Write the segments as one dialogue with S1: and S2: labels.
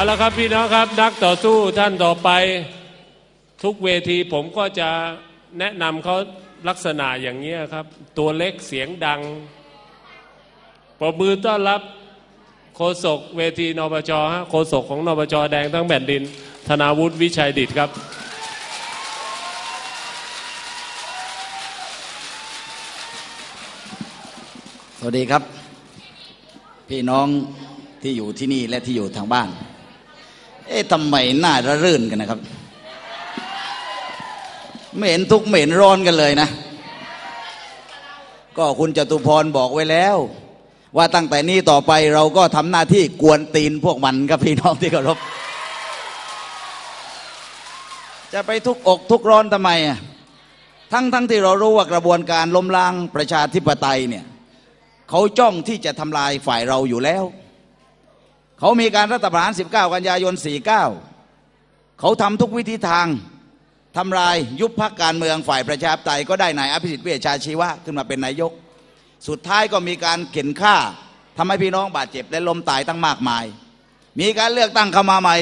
S1: เอาละครับพี่น้องครับ นักต่อสู้ท่านต่อไปทุกเวทีผมก็จะแนะนำเขาลักษณะอย่างนี้ครับ ตัวเล็กเสียงดังปรบมือต้อนรับโฆษกเวทีนปจฮะโฆษกของนปจแดงทั้งแผ่นดิน ธนาวุฒิวิชัยดิตครับ
S2: สวัสดีครับ พี่น้องที่อยู่ที่นี่และที่อยู่ทางบ้าน เอ๊ะทำไมหน้าระรื่นกันนะครับ ไม่เห็นทุกข์ไม่เห็นร้อนกันเลยนะ ก็คุณจตุพรบอกไว้แล้ว ว่าตั้งแต่นี้ต่อไปเราก็ทำหน้าที่กวนตีนพวกมันครับพี่น้องที่เคารพจะไปทุกอกทุกร้อนทำไมอะทั้งทั้งที่เรารู้ว่ากระบวนการล้มล้างประชาธิปไตยเนี่ยเขาจ้องที่จะทำลายฝ่ายเราอยู่แล้ว เขามีการรัฐประหาร 19 กันยายน 49 เขาทำทุกวิธีทางทำลายยุบพักการเมืองฝ่ายประชาธิปไตยก็ได้นายอภิสิทธิ์เวชชาชีวะขึ้นมาเป็นนายก สุดท้ายก็มีการเข็นฆ่าทำให้พี่น้องบาดเจ็บและล้มตายตั้งมากมาย มีการเลือกตั้งเข้ามาใหม่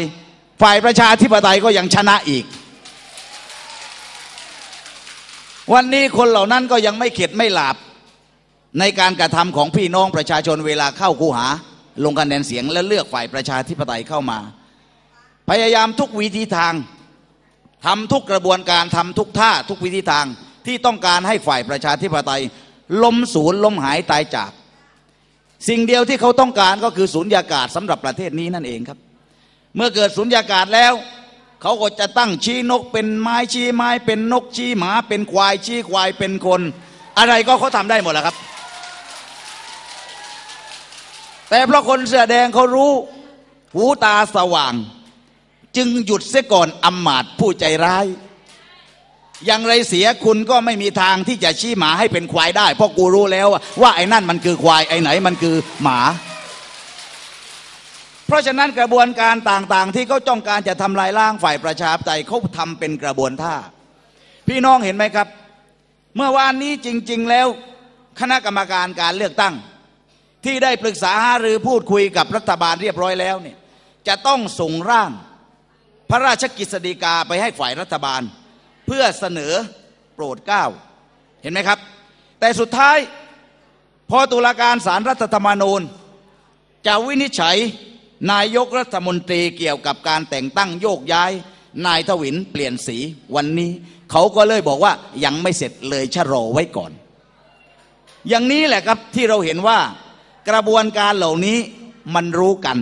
S2: ฝ่ายประชาธิปไตยก็ยังชนะอีก วันนี้คนเหล่านั้นก็ยังไม่เข็ดไม่หลาบในการกระทำของพี่น้องประชาชนเวลาเข้าคูหา ลงคะแนนเสียงและเลือกฝ่ายประชาธิปไตยเข้ามา พยายามทุกวิธีทางทำทุกกระบวนการทำทุกท่าทุกวิธีทางที่ต้องการให้ฝ่ายประชาธิปไตยล้มศูนย์ล้มหายตายจาก สิ่งเดียวที่เขาต้องการก็คือศูนยากาศสำหรับประเทศนี้นั่นเองครับ เมื่อเกิดศูนยากาศแล้วเขาก็จะตั้งชี้นกเป็นไม้ชี้ไม้เป็นนกชี้หมา เป็นควายชี้ควายเป็นคน อะไรก็เขาทำได้หมดแหละครับ แต่เพราะคนเสื้อแดงเขารู้หูตาสว่าง จึงหยุดเสียก่อนอำมาตย์ผู้ใจร้าย อย่างไรเสียคุณก็ไม่มีทางที่จะชี้หมาให้เป็นควายได้ เพราะกูรู้แล้วว่าไอ้นั่นมันคือควายไอ้ไหนมันคือหมา เพราะฉะนั้นกระบวนการต่างๆ ที่เขาจ้องการจะทำลายล้างฝ่ายประชาธิปไตยเขาทำเป็นกระบวนท่า พี่น้องเห็นไหมครับ เมื่อวานนี้จริง ๆ แล้วคณะกรรมการการเลือกตั้ง ที่ได้ปรึกษาหารือพูดคุยกับรัฐบาลเรียบร้อยแล้วเนี่ยจะต้องส่งร่าง พระราชกิจสีกาไปให้ฝ่ายรัฐบาล เพื่อเสนอโปรดเกล้าเห็นไหมครับ แต่สุดท้าย พอตุลาการสารรัฐธรรมนูญ จะวินิจฉัยนายกรัฐมนตรีเกี่ยวกับการแต่งตั้งโยกย้าย นายทวินเปลี่ยนสีวันนี้ เขาก็เลยบอกว่ายังไม่เสร็จเลยชะลอไว้ก่อน อย่างนี้แหละครับที่เราเห็นว่า กระบวนการเหล่านี้มันรู้กัน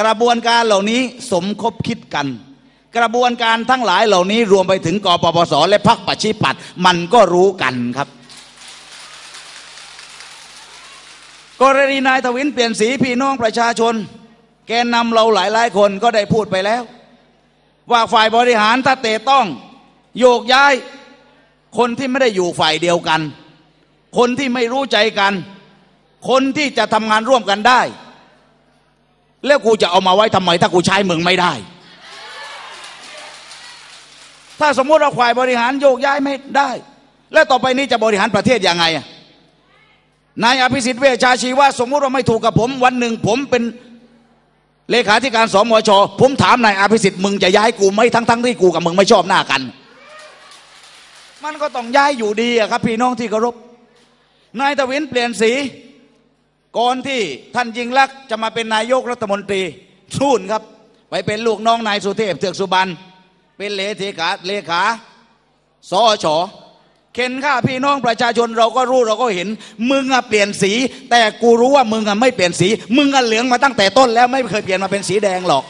S2: กระบวนการเหล่านี้สมคบคิดกัน กระบวนการทั้งหลายเหล่านี้รวมไปถึงกปปส และพรรคประชิปัตมันก็รู้กันครับ กรณีนายทวินเปลี่ยนสีพี่น้องประชาชน แกนนำเราหลายหลายคนก็ได้พูดไปแล้ว ว่าฝ่ายบริหารถ้าเตะต้อง โยกย้าย คนที่ไม่ได้อยู่ฝ่ายเดียวกัน คนที่ไม่รู้ใจกัน คนที่จะทำงานร่วมกันได้ แล้วกูจะเอามาไว้ทำไม ถ้ากูใช้มึงไม่ได้ ถ้าสมมติเราฝ่ายบริหารโยกย้ายไม่ได้ แล้วต่อไปนี้จะบริหารประเทศยังไงนายอภิสิทธิ์เวชชาชีวะสมมติว่าไม่ถูกกับผม วันหนึ่งผมเป็นเลขาธิการสมชผมถามนายอภิสิทธิ์มึงจะย้ายกูไหมทั้งทั้งที่กูกับมึงไม่ชอบหน้ากัน มันก็ต้องย้ายอยู่ดีอะครับ พี่น้องที่เคารพนายตะวินเปลี่ยนสี ก่อนที่ท่านยิงลักษณ์จะมาเป็นนายกรัฐมนตรีทูนครับ ไปเป็นลูกน้องนายสุเทพเทือกสุบรรณเป็นเลขาเลขาสอชเข็นฆ่าพี่น้องประชาชนเราก็รู้เราก็เห็น มึงอะเปลี่ยนสี แต่กูรู้ว่ามึงอะไม่เปลี่ยนสี มึงอะเหลืองมาตั้งแต่ต้นแล้วไม่เคยเปลี่ยนมาเป็นสีแดงหรอก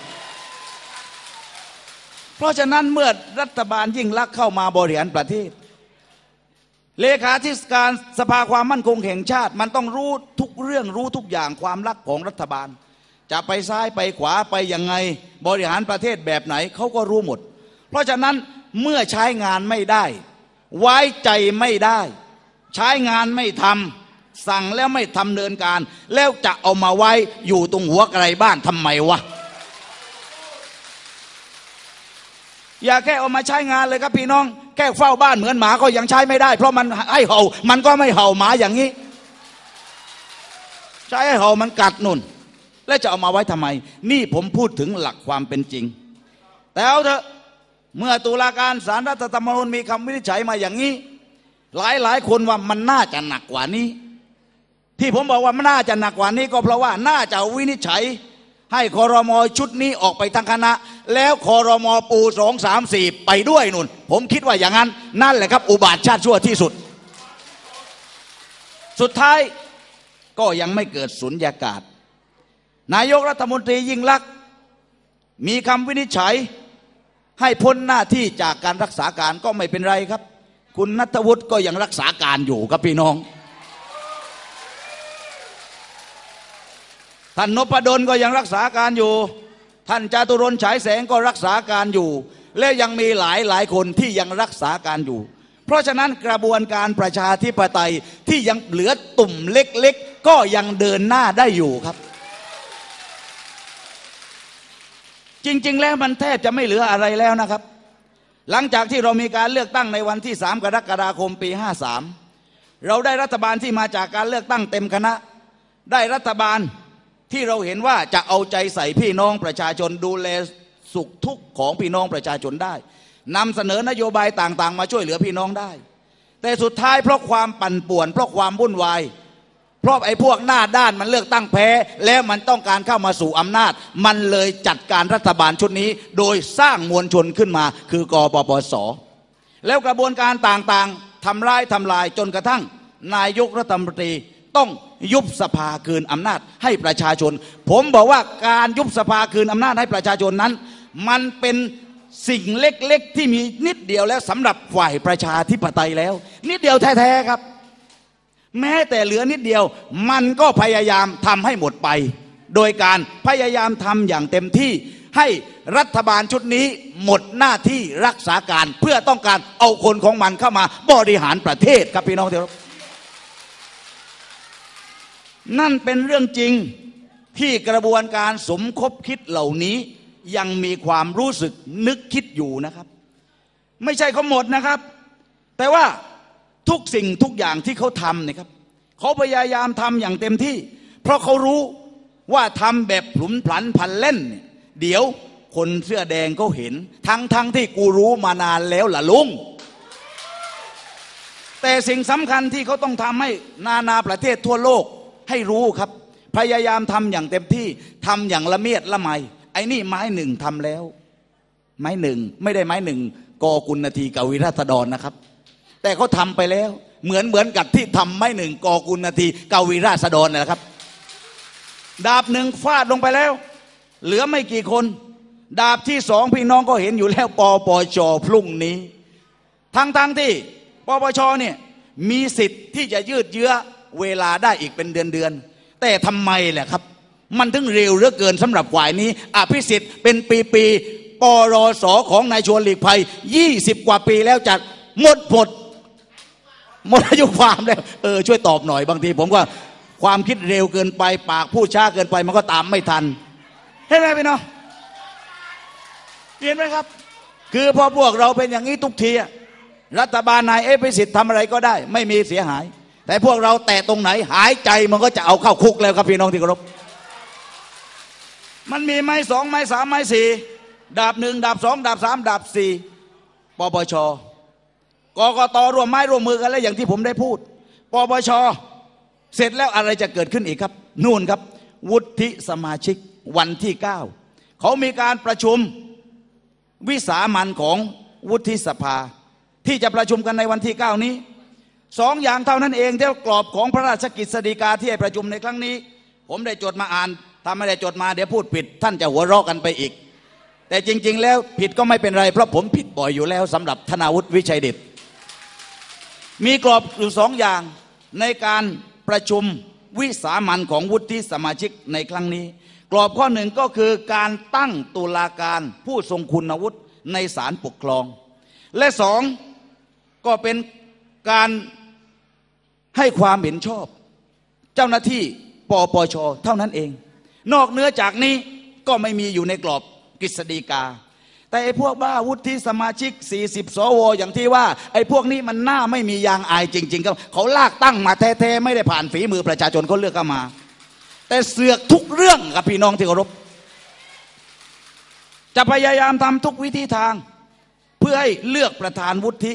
S2: เพราะฉะนั้นเมื่อรัฐบาลยิ่งลักษณ์เข้ามาบริหารประเทศ เลขาธิการสภาความมั่นคงแห่งชาติ มันต้องรู้ทุกเรื่องรู้ทุกอย่างความรักของรัฐบาล จะไปซ้ายไปขวาไปยังไง บริหารประเทศแบบไหนเขาก็รู้หมด เพราะฉะนั้นเมื่อใช้งานไม่ได้ ไว้ใจไม่ได้ ใช้งานไม่ทำสั่งแล้วไม่ทำเนินการ แล้วจะเอามาไว้อยู่ตรงหัวไกลบ้านทำไมวะ อย่าแค่เอามาใช้งานเลยครับพี่น้อง แค่เฝ้าบ้านเหมือนหมาก็ยังใช้ไม่ได้ เพราะมันให้เห่า มันก็ไม่เห่าหมาอย่างนี้ ใช้ให้เห่ามันกัดนุ่น และจะเอามาไว้ทำไม นี่ผมพูดถึงหลักความเป็นจริงแต่เอาเถอะเมื่อตุลาการสารรัฐธรรมนูญมีคำวินิจฉัยมาอย่างนี้ หลายหลายคนว่ามันน่าจะหนักกว่านี้ ที่ผมบอกว่ามันน่าจะหนักกว่านี้ ก็เพราะว่าน่าจะวินิจฉัย ให้คอรมอชุดนี้ออกไปทั้งคณะ แล้วคอรมอปูสองสามสี่ไปด้วยนุ่น ผมคิดว่าอย่างนั้น นั่นแหละครับ อุบาทชาติชั่วที่สุด สุดท้ายก็ยังไม่เกิดสุญญากาศ นายกรัฐมนตรียิ่งลักษณ์มีคำวินิจฉัยให้พ้นหน้าที่จากการรักษาการก็ไม่เป็นไรครับ คุณนัทวุฒิก็ยังรักษาการอยู่ครับพี่น้อง ท่านนพดลก็ยังรักษาการอยู่ ท่านจาตุรนฉายแสงก็รักษาการอยู่ และยังมีหลายหลายคนที่ยังรักษาการอยู่ เพราะฉะนั้นกระบวนการประชาธิปไตยที่ยังเหลือตุ่มเล็กๆ ก็ยังเดินหน้าได้อยู่ครับ จริงๆ แล้วมันแทบจะไม่เหลืออะไรแล้วนะครับ หลังจากที่เรามีการเลือกตั้งในวันที่ 3 กรกฎาคมปี 53 เราได้รัฐบาลที่มาจากการเลือกตั้งเต็มคณะ ได้รัฐบาล ที่เราเห็นว่าจะเอาใจใส่พี่น้องประชาชนดูแลสุขทุกข์ของพี่น้องประชาชนได้นำเสนอนโยบายต่างๆ มาช่วยเหลือพี่น้องได้ แต่สุดท้ายเพราะความปั่นป่วน เพราะความวุ่นวายเพราะไอ้พวกหน้าด้านมันเลือกตั้งแพ้ แล้วมันต้องการเข้ามาสู่อำนาจ มันเลยจัดการรัฐบาลชุดนี้ โดยสร้างมวลชนขึ้นมา คือกปปส แล้วกระบวนการต่างๆทำร้ายทำลายจนกระทั่ง นายกรัฐมนตรี ต้องยุบสภาคืนอำนาจให้ประชาชน ผมบอกว่าการยุบสภาคืนอำนาจให้ประชาชนนั้น มันเป็นสิ่งเล็กๆที่มีนิดเดียวแล้วสำหรับฝ่ายประชาธิปไตยแล้ว นิดเดียวแท้ๆครับ แม้แต่เหลือนิดเดียว มันก็พยายามทำให้หมดไป โดยการพยายามทำอย่างเต็มที่ให้รัฐบาลชุดนี้หมดหน้าที่รักษาการเพื่อต้องการเอาคนของมันเข้ามาบริหารประเทศครับพี่น้องที่รัก นั่นเป็นเรื่องจริงที่กระบวนการสมคบคิดเหล่านี้ยังมีความรู้สึกนึกคิดอยู่นะครับ ไม่ใช่เขาหมดนะครับ แต่ว่าทุกสิ่งทุกอย่างที่เขาทำนะครับเขาพยายามทำอย่างเต็มที่ เพราะเขารู้ว่าทำแบบผลุนผันพันเล่นเนี่ยเดี๋ยวคนเสื้อแดงเขาเห็น ทั้งทั้งที่กูรู้มานานแล้วล่ะลุง แต่สิ่งสำคัญที่เขาต้องทำให้นานาประเทศทั่วโลก ให้รู้ครับ พยายามทำอย่างเต็มที่ทำอย่างละเมียดละไมไอ้นี่ไม้หนึ่งทำแล้ว ไม้หนึ่งไม่ได้ไม้หนึ่งกอกุณทีกวิราษฎรนนะครับ แต่เขาทำไปแล้ว เหมือนเหมือนกับที่ทำไม้หนึ่งกอกุณทีกวิราษฎรนะครับ ดาบหนึ่งฟาดลงไปแล้ว เหลือไม่กี่คน ดาบที่สองพี่น้องก็เห็นอยู่แล้วปปชพรุ่งนี้ ทั้งทั้งที่ปปชเนี่ยมีสิทธิ์ที่จะยืดเยื้อ เวลาได้อีกเป็นเดือนเดือน แต่ทำไมแหละครับ มันถึงเร็วเหลือเกินสำหรับฝ่ายนี้อภิสิทธิ์เป็นปีปีปรสของนายชวนหลีกภัย 20 กว่าปีแล้วจัดหมดหมดหมดอายุความแล้วเออช่วยตอบหน่อยบางที ผมก็ความคิดเร็วเกินไปปากพูดช้าเกินไปมันก็ตามไม่ทันเห็นไหมพี่น้องเห็นไหมครับ คือพอพวกเราเป็นอย่างนี้ทุกทีรัฐบาลนายเอพิสิทธิ์ทำอะไรก็ได้ ไม่มีเสียหาย แต่พวกเราแตะตรงไหนหายใจมันก็จะเอาเข้าคุกแล้วครับพี่น้องที่เคารพมันมีไม้สองไม้สามไม้สี่ดาบหนึ่งดาบสองดาบสามดาบสี่ปปชกกตร่วมไม้ร่วมมือกันแล้วอย่างที่ผมได้พูดปปชเสร็จแล้วอะไรจะเกิดขึ้นอีกครับ นู่นครับ วุฒิสมาชิกวันที่เก้าเขามีการประชุมวิสามันของวุฒิสภา ที่จะประชุมกันในวันที่เก้านี้ สองอย่างเท่านั้นเองที่กรอบของพระราชกิจสฎีกาที่ให้ประชุมในครั้งนี้ ผมได้จดมาอ่านถ้าไม่ได้จดมาเดี๋ยวพูดผิด ท่านจะหัวเราะกันไปอีก แต่จริง ๆ แล้วผิดก็ไม่เป็นไร เพราะผมผิดบ่อยอยู่แล้วสำหรับธนาวุฒิวิชัยเดชมีกรอบอยู่สองอย่างในการประชุมวิสามันของวุฒิสมาชิกในครั้งนี้ กรอบข้อหนึ่งก็คือการตั้งตุลาการผู้ทรงคุณวุฒิในศาลปกครอง และสองก็เป็นการ ให้ความเห็นชอบ เจ้าหน้าที่ปปชเท่านั้นเอง นอกเหนื้อจากนี้ก็ไม่มีอยู่ในกรอบกฤษฎีกา แต่ไอ้พวกบ้าวุฒิสมาชิก 40 สว อย่างที่ว่า ไอ้พวกนี้มันหน้าไม่มียางอายจริงๆครับเขาลากตั้งมาแท้ๆไม่ได้ผ่านฝีมือประชาชนเขาเลือกเข้ามา แต่เสือกทุกเรื่องกับพี่น้องที่เคารพจะพยายามทำทุกวิธีทาง เพื่อให้เลือกประธานวุฒิ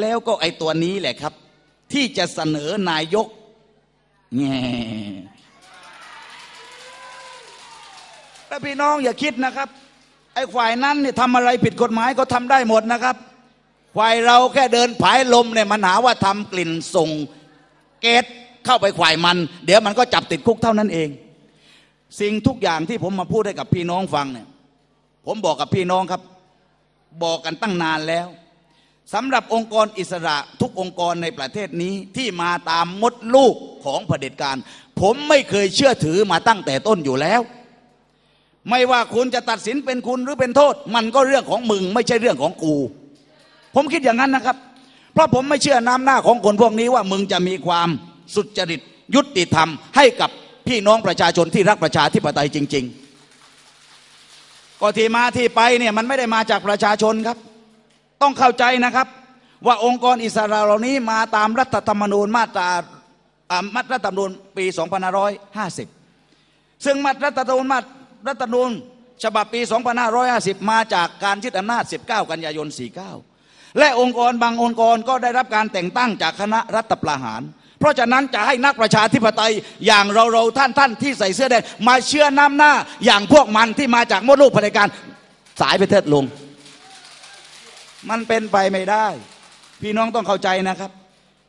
S2: แล้วก็ไอ้ตัวนี้แหละครับ ที่จะเสนอนายกแง่แล้วพี่น้องอย่าคิดนะครับ ไอ้ควายนั้นเนี่ยทำอะไรผิดกฎหมายก็ทำได้หมดนะครับควายเราแค่เดินผายลมเนี่ยมันหาว่าทำกลิ่นส่งเกตเข้าไปควายมัน เดี๋ยวมันก็จับติดคุกเท่านั้นเอง สิ่งทุกอย่างที่ผมมาพูดให้กับพี่น้องฟังเนี่ย ผมบอกกับพี่น้องครับ บอกกันตั้งนานแล้ว สำหรับองค์กรอิสระทุกองค์กรในประเทศนี้ที่มาตามมดลูกของเผด็จการ ผมไม่เคยเชื่อถือมาตั้งแต่ต้นอยู่แล้ว ไม่ว่าคุณจะตัดสินเป็นคุณหรือเป็นโทษ มันก็เรื่องของมึงไม่ใช่เรื่องของกู ผมคิดอย่างนั้นนะครับ เพราะผมไม่เชื่อน้ำหน้าของคนพวกนี้ว่ามึงจะมีความสุจริตยุติธรรม ให้กับพี่น้องประชาชนที่รักประชาธิปไตยจริง ๆก็ที่มาที่ไปเนี่ยมันไม่ได้มาจากประชาชนครับ ต้องเข้าใจนะครับ ว่าองค์กรอิสระเหล่านี้มาตามรัฐธรรมนูญมาตราอ่ารัฐธรรมนูญปี2550 ซึ่งมารัฐธรรมนูญมารัฐธรรมนูญฉบับปี 2550 มาจากการยึดอำนาจ 19 กันยายน 49 และองค์กรบางองค์กรก็ได้รับการแต่งตั้งจากคณะรัฐประหาร เพราะฉะนั้นจะให้นักประชาธิปไตยอย่างเราเราท่านท่านที่ใส่เสื้อแดงมาเชื่อน้ำหน้าอย่างพวกมันที่มาจากมดลูกเผด็จการสายไปเถิดลง มันเป็นไปไม่ได้ พี่น้องต้องเข้าใจนะครับ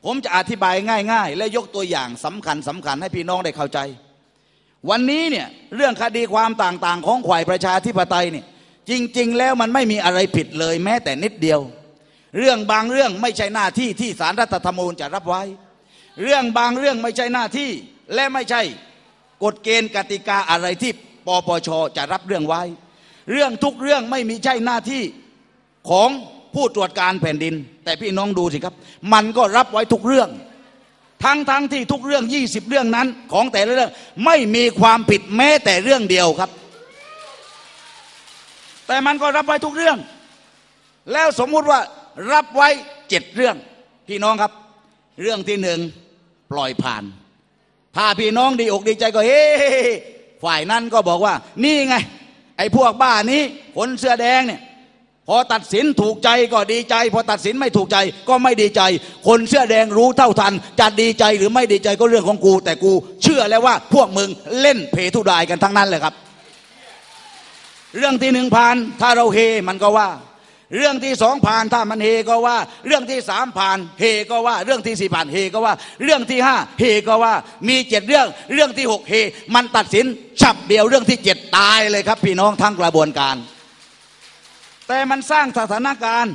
S2: ผมจะอธิบายง่าย ๆ และยกตัวอย่างสำคัญสำคัญให้พี่น้องได้เข้าใจ วันนี้เนี่ยเรื่องคดีความต่างๆ ของข่ายประชาธิปไตยเนี่ยจริง ๆ แล้วมันไม่มีอะไรผิดเลยแม้แต่นิดเดียว เรื่องบางเรื่องไม่ใช่หน้าที่ที่สารรัฐธรรมนูญจะรับไว้ เรื่องบางเรื่องไม่ใช่หน้าที่และไม่ใช่กฎเกณฑ์กติกาอะไรที่ปปชจะรับเรื่องไว้ เรื่องทุกเรื่องไม่มีใช่หน้าที่ของ ผู้ตรวจการแผ่นดิน แต่พี่น้องดูสิครับ มันก็รับไว้ทุกเรื่อง ทั้งทั้งที่ทุกเรื่อง 20 เรื่องนั้น ของแต่ละเรื่องไม่มีความผิดแม้แต่เรื่องเดียวครับ แต่มันก็รับไว้ทุกเรื่อง แล้วสมมุติว่ารับไว้เจ็ดเรื่อง พี่น้องครับ เรื่องที่หนึ่งปล่อยผ่าน ถ้าพี่น้องดีอกดีใจก็เฮ้ฝ่ายนั้นก็บอกว่า นี่ไง ไอ้พวกบ้านี้คนเสื้อแดงเนี่ย พอตัดสินถูกใจก็ดีใจ พอตัดสินไม่ถูกใจก็ไม่ดีใจ คนเสื้อแดงรู้เท่าทัน จะดีใจหรือไม่ดีใจก็เรื่องของกู แต่กูเชื่อแล้วว่าพวกมึงเล่นเพทุดายกันทั้งนั้นเลยครับ เรื่องที่หนึ่งผ่านถ้าเราเฮมันก็ว่า เรื่องที่สองผ่านถ้ามันเฮก็ว่า เรื่องที่สามผ่านเฮก็ว่า เรื่องที่สี่ผ่านเฮก็ว่า เรื่องที่ห้าเฮก็ว่า มีเจ็ดเรื่อง เรื่องที่หกเฮมันตัดสินฉับเดียวเรื่องที่เจ็ดตายเลยครับ พี่น้องทั้งกระบวนการ แต่มันสร้างสถานการณ์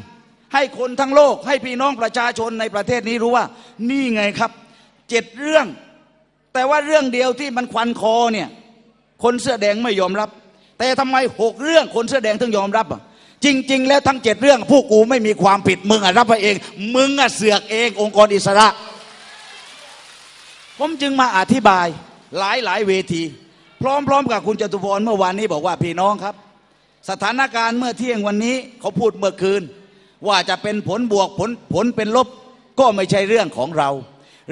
S2: ให้คนทั้งโลกให้พี่น้องประชาชนในประเทศนี้รู้ว่า นี่ไงครับเจ็ดเรื่อง แต่ว่าเรื่องเดียวที่มันควันคอเนี่ยคนเสื้อแดงไม่ยอมรับ แต่ทำไมหกเรื่องคนเสื้อแดงถึงยอมรับอะจริง ๆ แล้วทั้งเจ็ดเรื่องผู้กูไม่มีความผิดมึงอะรับไปเอง มึงอะเสือกเององค์กรอิสระ ผมจึงมาอธิบายหลายหลายเวที พร้อมๆกับคุณจตุพรเมื่อวานนี้บอกว่าพี่น้องครับ สถานการณ์เมื่อเที่ยงวันนี้เขาพูดเมื่อคืน ว่าจะเป็นผลบวกผลผลเป็นลบก็ไม่ใช่เรื่องของเรา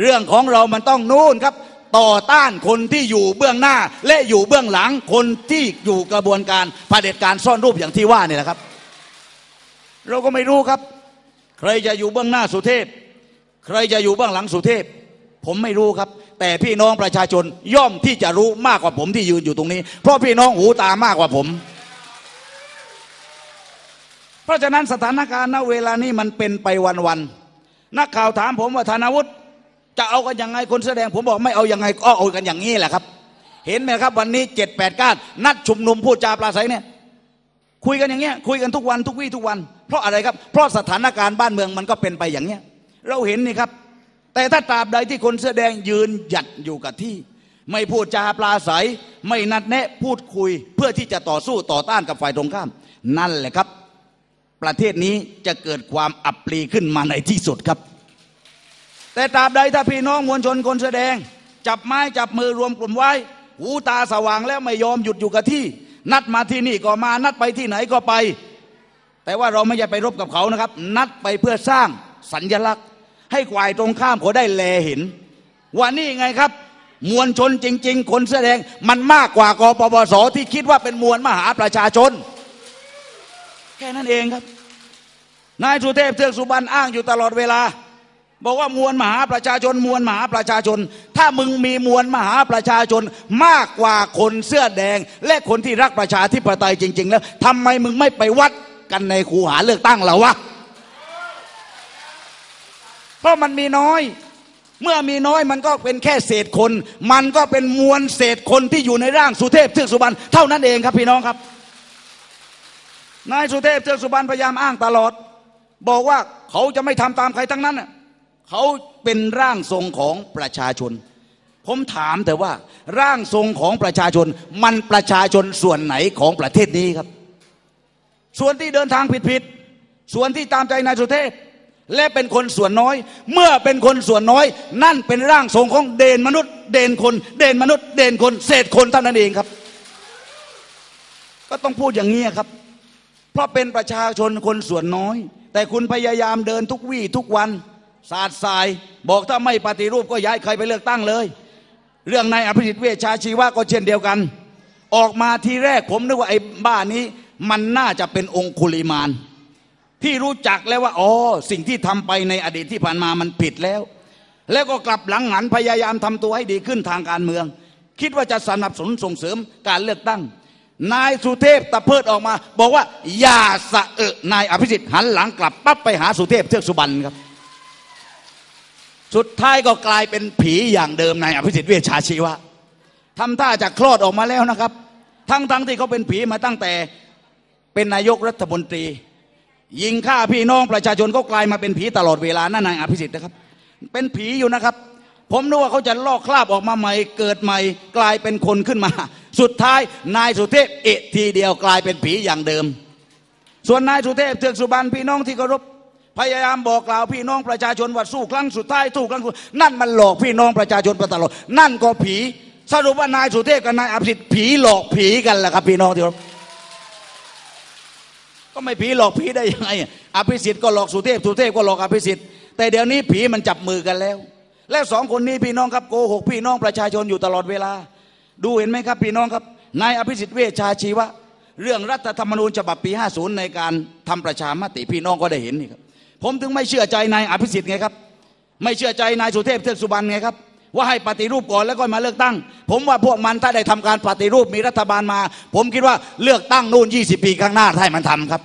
S2: เรื่องของเรามันต้องนู่นครับ ต่อต้านคนที่อยู่เบื้องหน้า และอยู่เบื้องหลังคนที่อยู่กระบวนการเผด็จการซ่อนรูปอย่างที่ว่านี่แหละครับ เราก็ไม่รู้ครับ ใครจะอยู่เบื้องหน้าสุเทพ ใครจะอยู่เบื้องหลังสุเทพ ผมไม่รู้ครับ แต่พี่น้องประชาชนย่อมที่จะรู้มากกว่าผมที่ยืนอยู่ตรงนี้ เพราะพี่น้องหูตามากกว่าผม เพราะฉะนั้นสถานการณ์ณเวลานี้มันเป็นไปวันๆนักข่าวถามผมว่าธนาวุฒิจะเอากันยังไงคนแสดง ผมบอกไม่เอายังไงก็เอากันอย่างนี้แหละครับ เห็นไหมครับ วันนี้เจ็ดแปดก้านนัดชุมนุมพูดจาปราศัยเนี่ยคุยกันอย่างเงี้ยคุยกันทุกวันทุกวี่ทุกวัน เพราะอะไรครับ เพราะสถานการณ์บ้านเมืองมันก็เป็นไปอย่างเงี้ยเราเห็นนี่ครับ แต่ถ้าตราบใดที่คนเสื้อแดงยืนหยัดอยู่กับที่ ไม่พูดจาปลาใสไม่นัดแนะพูดคุยเพื่อที่จะต่อสู้ต่อต้านกับฝ่ายตรงข้าม นั่นแหละครับ ประเทศนี้จะเกิดความอับปรีขึ้นมาในที่สุดครับ แต่ตราบใดถ้าพี่น้องมวลชนคนแสดง จับไม้จับมือรวมกลุ่มไว้ หูตาสว่างแล้วไม่ยอมหยุดอยู่กับที่ นัดมาที่นี่ก็มานัดไปที่ไหนก็ไป แต่ว่าเราไม่ใช่ไปรบกับเขานะครับ นัดไปเพื่อสร้างสัญญลักษณ์ ให้ควายตรงข้ามเขาได้แลเห็น ว่านี่ไงครับ มวลชนจริง ๆ คนเสื้อแดงมันมากกว่ากปปสที่คิดว่าเป็นมวลมหาประชาชน แค่นั้นเองครับ นายสุเทพเทือกสุบรรณอ้างอยู่ตลอดเวลา บอกว่ามวลมหาประชาชนมวลมหาประชาชน ถ้ามึงมีมวลมหาประชาชนมากกว่าคนเสื้อแดง และคนที่รักประชาธิปไตยจริง ๆ แล้วทำไมมึงไม่ไปวัดกันในคูหาเลือกตั้งเรอวะเพราะมันมีน้อยเมื่อมีน้อยมันก็เป็นแค่เศษคน มันก็เป็นมวลเศษคนที่อยู่ในร่างสุเทพเทือกสุบรรณเท่านั้นเองครับพี่น้องครับ นายสุเทพเทือกสุบรรณพยายามอ้างตลอด บอกว่าเขาจะไม่ทำตามใครทั้งนั้นเขาเป็นร่างทรงของประชาชน ผมถามแต่ว่า ร่างทรงของประชาชน มันประชาชนส่วนไหนของประเทศนี้ครับ ส่วนที่เดินทางผิดๆส่วนที่ตามใจนายสุเทพและเป็นคนส่วนน้อย เมื่อเป็นคนส่วนน้อย นั่นเป็นร่างทรงของเดนมนุษย์ เดนคน เดนมนุษย์ เดนคนเศษคนเท่านั้นเองครับ ก็ต้องพูดอย่างนี้ครับ เพราะเป็นประชาชนคนส่วนน้อย แต่คุณพยายามเดินทุกวี่ทุกวันสาดสาย บอกถ้าไม่ปฏิรูปก็ย้ายใครไปเลือกตั้งเลย เรื่องนายอภิสิทธิ์เวชชาชีวะก็เช่นเดียวกัน ออกมาทีแรกผมนึกว่าไอ้บ้านี้ มันน่าจะเป็นองคุลิมานที่รู้จักแล้วว่าอ๋อสิ่งที่ทำไปในอดีตที่ผ่านมามันผิดแล้ว แล้วก็กลับหลังหันพยายามทำตัวให้ดีขึ้นทางการเมือง คิดว่าจะสนับสนุนส่งเสริมการเลือกตั้ง นายสุเทพตะเพิดออกมา บอกว่า อย่าสะเอะนายอภิสิทธิ์หันหลังกลับปั๊บไปหาสุเทพเทือกสุบรรณครับ สุดท้ายก็กลายเป็นผีอย่างเดิมนายอภิสิทธิ์เวชชาชีวะทำท่าจะคลอดออกมาแล้วนะครับ ทั้งๆทที่เขาเป็นผีมาตั้งแต่เป็นนายกรัฐมนตรี ยิงฆ่าพี่น้องประชาชนก็กลายมาเป็นผีตลอดเวลานั่นนายอภิสิทธิ์นะครับ เป็นผีอยู่นะครับ ผมนึกว่าเขาจะลอกคราบออกมาใหม่ เกิดใหม่ กลายเป็นคนขึ้นมา สุดท้ายนายสุเทพเอะทีเดียวกลายเป็นผีอย่างเดิม ส่วนนายสุเทพเทือกสุบรรณพี่น้องที่เคารพพยายามบอกกล่าวพี่น้องประชาชนว่าสู้ครั้งสุดท้ายสู้ครั้งสุดนั่นมันหลอกพี่น้องประชาชนมาตลอดนั่นก็ผีสรุปว่านายสุเทพกับนายอภิสิทธิ์ผีหลอกผีกันแหละครับพี่น้องที่เคารพก็ไม่ผีหลอกผีได้ยังไงอะอภิสิทธิ์ก็หลอกสุเทพสุเทพก็หลอกอภิสิทธิ์แต่เดี๋ยวนี้ผีมันจับมือกันแล้ว และสองคนนี้พี่น้องครับโกหกพี่น้องประชาชนอยู่ตลอดเวลา ดูเห็นไหมครับพี่น้องครับนายอภิสิทธิ์เวชชาชีวะ เรื่องรัฐธรรมนูญฉบับปี 50 ในการทำประชามติพี่น้องก็ได้เห็นนี่ครับผมถึงไม่เชื่อใจนายอภิสิทธิ์ไงครับ ไม่เชื่อใจนายสุเทพเทือกสุบรรณไงครับว่าให้ปฏิรูปก่อนแล้วก็มาเลือกตั้ง ผมว่าพวกมันถ้าได้ทำการปฏิรูปมีรัฐบาลมา ผมคิดว่าเลือกตั้งนู่น 20 ปีข้างหน้าให้มันทำครับ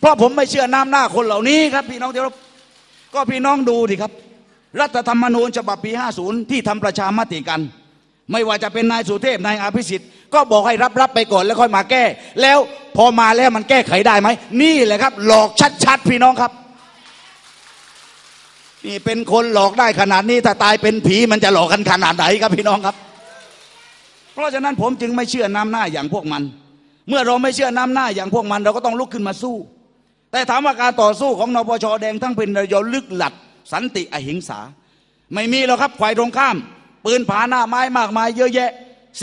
S2: เพราะผมไม่เชื่อน้ำหน้าคนเหล่านี้ครับ พี่น้องเที่เคาก็พี่น้องดูดิครับ รัฐธรรมนูญฉบับปี 50 ที่ทำประชามติกัน ไม่ว่าจะเป็นนายสุเทพนายอภิสิทธิ์ก็บอกให้รับรับไปก่อนแล้วค่อยมาแก้ แล้วพอมาแล้วมันแก้ไขได้ไหมนี่แหละครับ หลอกชัดๆพี่น้องครับ นี่เป็นคนหลอกได้ขนาดนี้ถ้าตายเป็นผีมันจะหลอกกันขนาดไหนครับพี่น้องครับ เพราะฉะนั้นผมจึงไม่เชื่อน้ำหน้าอย่างพวกมัน เมื่อเราไม่เชื่อน้ำหน้าอย่างพวกมัน เราก็ต้องลุกขึ้นมาสู้ แต่ถามว่าการต่อสู้ของนปชแดงทั้งเป็นระยลึกหลัดสันติอหิงสา ไม่มีหรอกครับฝ่ายตรงข้าม ปืนผาหน้าไม้มากมายเยอะแยะ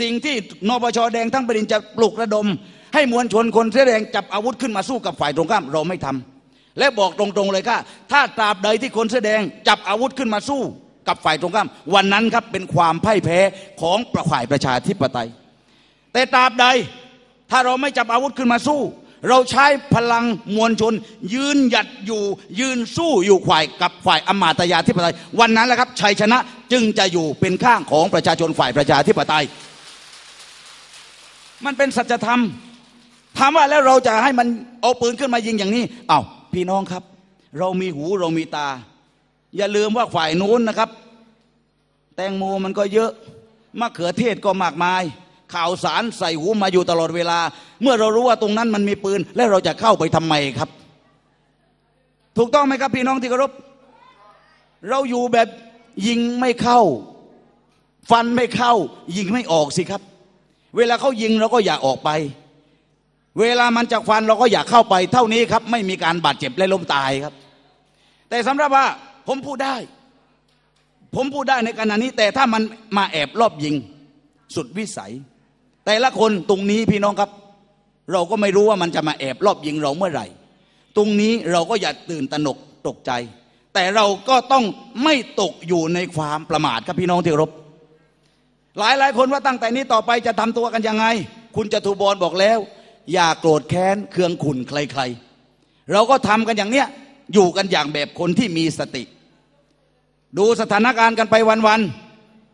S2: สิ่งที่นปชแดงทั้งเป็นจะปลุกระดม ให้มวลชนคนเสื้อแดงจับอาวุธขึ้นมาสู้กับฝ่ายตรงข้ามเราไม่ทำและบอกตรงๆเลยค่ะถ้าตราบใดที่คนเสื้อแดงจับอาวุธขึ้นมาสู้กับฝ่ายตรงข้าม วันนั้นครับเป็นความพ่ายแพ้ของฝ่ายประชาธิปไตย แต่ตราบใดถ้าเราไม่จับอาวุธขึ้นมาสู้ เราใช้พลังมวลชน ยืนหยัดอยู่ยืนสู้อยู่ฝ่ายกับฝ่ายอมาตยาธิปไตย วันนั้นแหละครับชัยชนะจึงจะอยู่เป็นข้างของประชาชนฝ่ายประชาธิปไตย มันเป็นสัจธรรมถามว่าแล้วเราจะให้มันเอาปืนขึ้นมายิงอย่างนี้อ้าวพี่น้องครับ เรามีหูเรามีตา อย่าลืมว่าฝ่ายนู้นนะครับ แตงโมมันก็เยอะมะเขือเทศก็มากมาย ข่าวสารใส่หูมาอยู่ตลอดเวลา เมื่อเรารู้ว่าตรงนั้นมันมีปืน แล้วเราจะเข้าไปทำไมครับ ถูกต้องไหมครับพี่น้องที่เคารพเราอยู่แบบยิงไม่เข้า ฟันไม่เข้า ยิงไม่ออกสิครับ เวลาเขายิงเราก็อย่าออกไป เวลามันจะฟันเราก็อย่าเข้าไป เท่านี้ครับ ไม่มีการบาดเจ็บและล้มตายครับ แต่สำหรับว่าผมพูดได้ ผมพูดได้ในขณะนี้ แต่ถ้ามันมาแอบรอบยิง สุดวิสัย แต่ละคนตรงนี้พี่น้องครับ เราก็ไม่รู้ว่ามันจะมาแอบรอบยิงเราเมื่อไหร่ ตรงนี้เราก็อย่าตื่นตระหนกตกใจ แต่เราก็ต้องไม่ตกอยู่ในความประมาทครับพี่น้องที่รพหลายหลายคนว่าตั้งแต่นี้ต่อไปจะทำตัวกันยังไง คุณจตุบรบอกแล้ว อย่าโกรธแค้นเคืองขุนใครๆ เราก็ทำกันอย่างเนี้ยอยู่กันอย่างแบบคนที่มีสติ ดูสถานการณ์กันไปวันๆ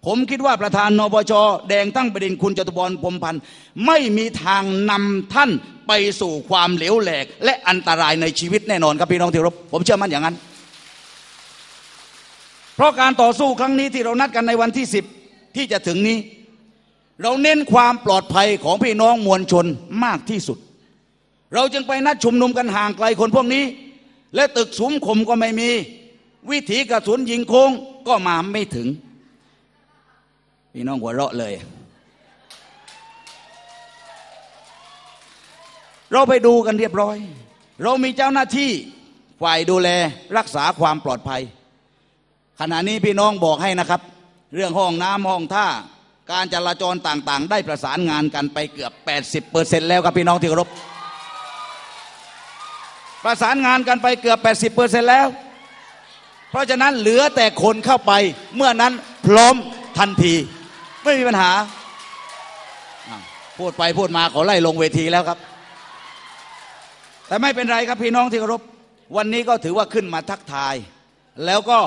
S2: ผมคิดว่าประธานนปชแดงตั้งประเด็นคุณจตุบรพรมพันธ์ไม่มีทางนำท่านไปสู่ความเหลวแหลก และอันตรายในชีวิตแน่นอนครับพี่น้องที่รบผมเชื่อมั่นอย่างนั้น เพราะการต่อสู้ครั้งนี้ที่เรานัดกันในวันที่สิบที่จะถึงนี้ เราเน้นความปลอดภัยของพี่น้องมวลชนมากที่สุด เราจึงไปนัดชุมนุมกันห่างไกลคนพวกนี้ และตึกสุมข่มก็ไม่มี วิถีกระสุนยิงโค้งก็มาไม่ถึง พี่น้องหัวเราะเลย เราไปดูกันเรียบร้อย เรามีเจ้าหน้าที่ฝ่ายดูแลรักษาความปลอดภัย ขณะนี้พี่น้องบอกให้นะครับ เรื่องห้องน้ำห้องท่าการจราจรต่างๆ ได้ประสานงานกันไปเกือบ 80%แล้วครับพี่น้องที่เคารพประสานงานกันไปเกือบ 80%แล้ว เพราะฉะนั้นเหลือแต่คนเข้าไปเมื่อนั้นพร้อมทันที ไม่มีปัญหา พูดไปพูดมาเขาไล่ลงเวทีแล้วครับ แต่ไม่เป็นไรครับพี่น้องที่เคารพ วันนี้ก็ถือว่าขึ้นมาทักทาย แล้วก็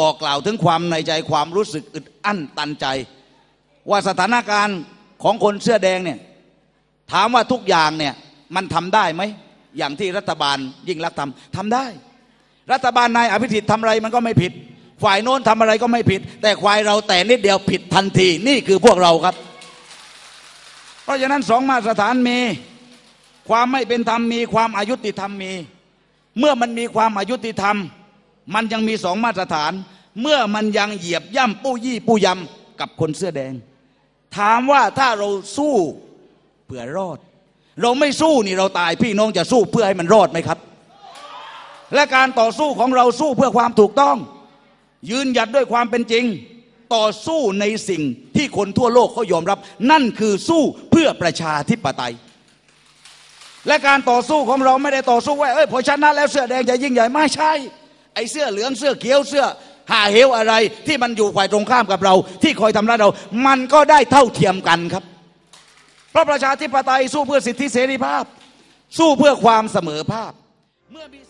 S2: บอกกล่าวถึงความในใจความรู้สึกอึดอั้นตันใจ ว่าสถานการณ์ของคนเสื้อแดงเนี่ยถามว่าทุกอย่างเนี่ยมันทำได้ไหม อย่างที่รัฐบาลยิ่งรักทำทำได้ รัฐบาลนายอภิสิทธิ์ทำอะไรมันก็ไม่ผิด ฝ่ายโน้นทำอะไรก็ไม่ผิด แต่ควายเราแต่นิดเดียวผิดทันทีนี่คือพวกเราครับ เพราะฉะนั้นสองมาตรฐานมี ความไม่เป็นธรรมมีความอายุติธรรมมี เมื่อมันมีความอายุติธรรม มันยังมีสองมาตรฐาน เมื่อมันยังเหยียบย่ำปู้ยี่ปู้ยำกับคนเสื้อแดง ถามว่าถ้าเราสู้เพื่อรอด เราไม่สู้นี่เราตายพี่น้องจะสู้เพื่อให้มันรอดไหมครับและการต่อสู้ของเราสู้เพื่อความถูกต้อง ยืนหยัดด้วยความเป็นจริง ต่อสู้ในสิ่งที่คนทั่วโลกเขายอมรับ นั่นคือสู้เพื่อประชาธิปไตย และการต่อสู้ของเราไม่ได้ต่อสู้ว่าเอ้ยพอชนะแล้วเสื้อแดงจะยิ่งใหญ่ไม่ใช่ ไอ้เสื้อเหลืองเสื้อเขียวเสื้อหาเหวอะไรที่มันอยู่ฝ่ายตรงข้ามกับเรา ที่คอยทำร้ายเรา มันก็ได้เท่าเทียมกันครับเพราะประชาธิปไตยสู้เพื่อสิทธิเสรีภาพ สู้เพื่อความเสมอภาพเมื่อมี